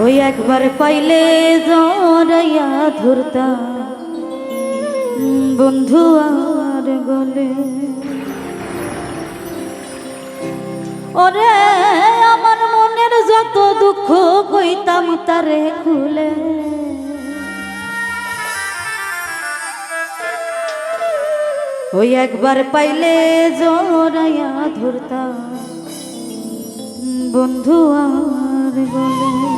ওই একবার পাইলে জড়াইয়া ধরতাম বন্ধু আর গলে। ওরে আমার মনের যত দুঃখ কইতাম তারে খুলে। ওই একবার পাইলে জড়াইয়া ধরতাম বন্ধু আর গলে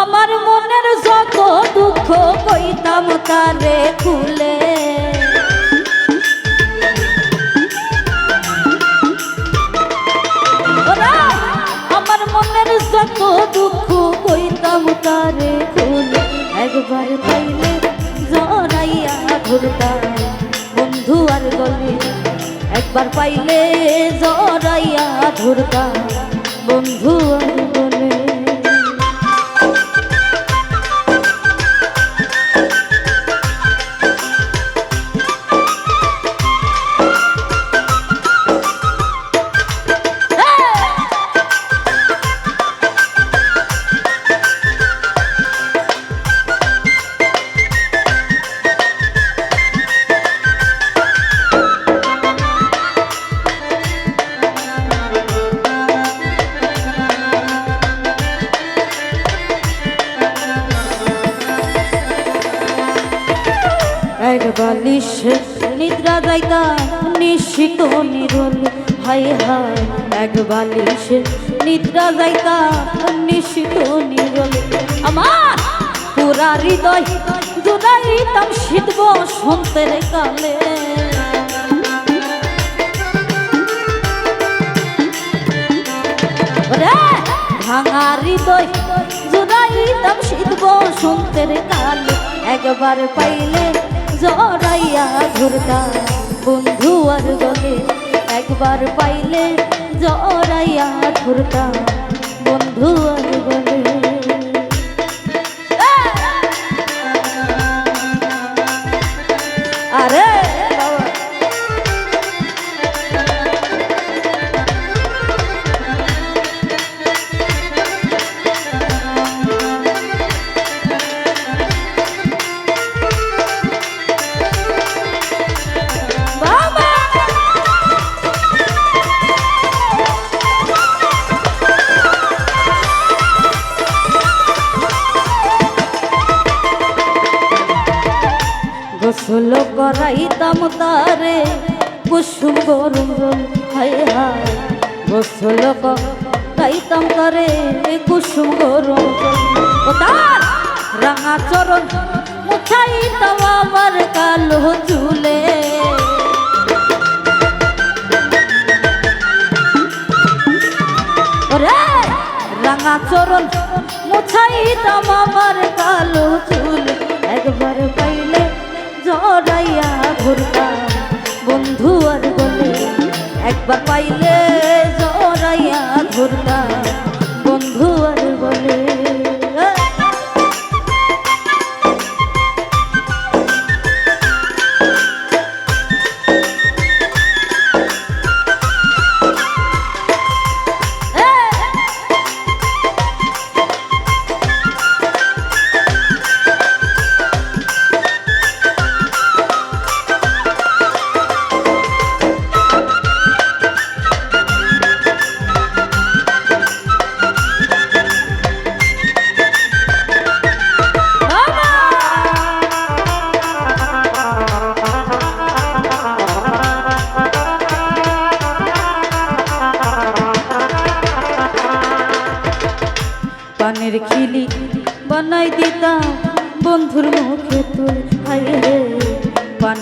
আমার মনের যত দুঃখ কইতাম তারে খুলে। আমার মনের যত দুঃখ কইতাম তারে খুলে। একবার পাইলে জড়াইয়া ধরতাম বন্ধু আর গলে একবার পাইলে জড়াইয়া ধরতাম বন্ধু আর বালিশ নিদ্রা যাইতা নিশ্চিত নিরল। হাই হাই এক বালিশ নিদ্রা যাইতা নিশ্চিত নিরল। আমার পুরা হৃদয় জুড়াইতাম শীত বসন্তের কালে। ভাঙা হৃদয় জুড়াইতাম শীত বসন্তের কালে। একবার পাইলে জড়াইয়া ঘুরতাম বন্ধু আর গলে একবার পাইলে জড়াইয়া ঘুরতাম বন্ধু আর গলে গোসল করাইতাম তারে, কুসুম গরম রল হায় হায় গোসল করাইতাম তারে, কুসুম গরম তার রাঙা চরণ মুছাইতাম আমার কালো চুলে। রাঙা চরণ মুছাইতাম আমার কালো চুল। একবার পাইলে জড়াইয়া ঘুরতাম। বন্ধু আর বলে একবার পাইলে জড়াইয়া ঘুরতাম।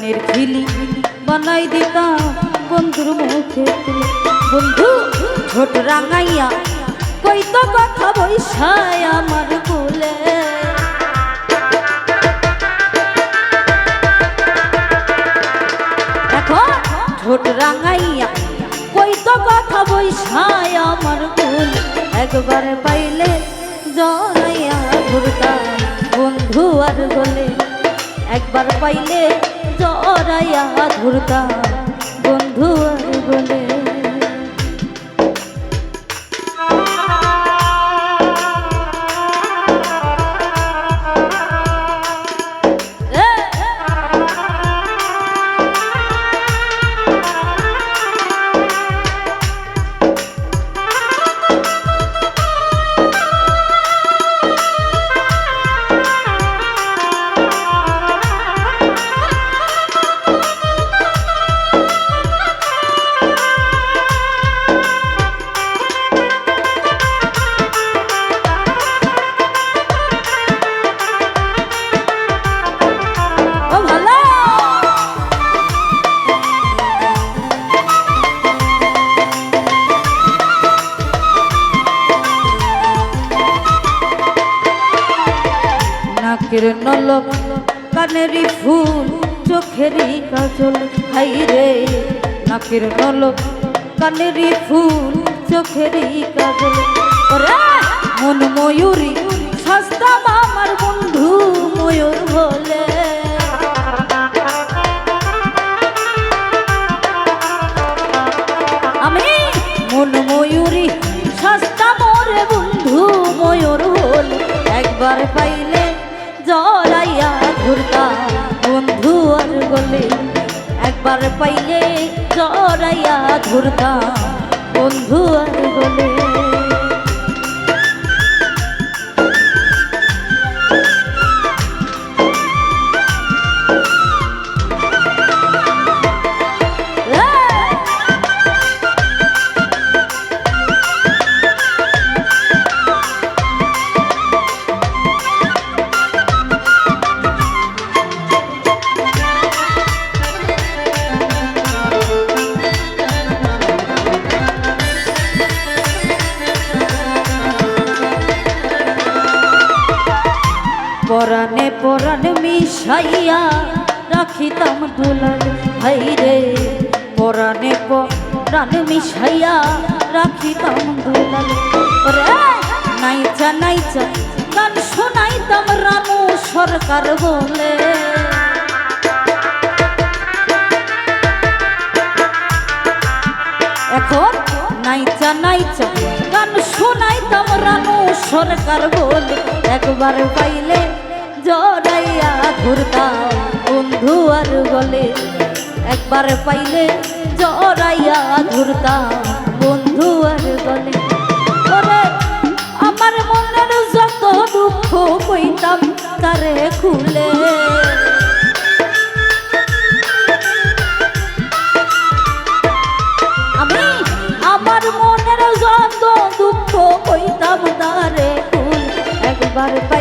পানের খিলি বানাই দিতাম বন্ধুর মুখে বন্ধু, ছোট রাঙাইয়া কই তো কথা বৈশায় আমার বলে এখন ছোট রাঙাইয়া কই তো কথা বৈশায় আমার কুল। একবার পাইলে জড়াইয়া ঘুরতাম বন্ধু আর বলে একবার পাইলে জড়াইয়া ধুরকা বন্ধু আর বলে নাকের নলক কানেরই ফুল, চোখেরই কাজল, হাই রে, নাকের নলক কানেরই ফুল, চোখেরই কাজল। মন ময়ূরী জড়াইয়া ঘুরতা। বন্ধু আর গলে একবার পাইলে জড়াইয়া ঘুরতা। বন্ধু আর গলে মিশাইয়া রাখিতাম দুলাল। ভাই রে পরানে পরান মিশাইয়া রাখিতাম দুলাল। রে, নাইচা নাইচা, গান শোনাইতাম রানু সরকার বলে। এখন নাইচা নাইচা, গান শোনাইতাম রানু সরকার বলে। একবার পাইলে জড়াইয়া ঘুরতাম বন্ধু আর গলে একবার পাইলে জড়াইয়া ঘুরতাম বন্ধু আর গলে। আমার মনের যত দুঃখ কইতাম, তারে খুলে। আমি আমার মনের যত দুঃখ কইতাম, তারে পাই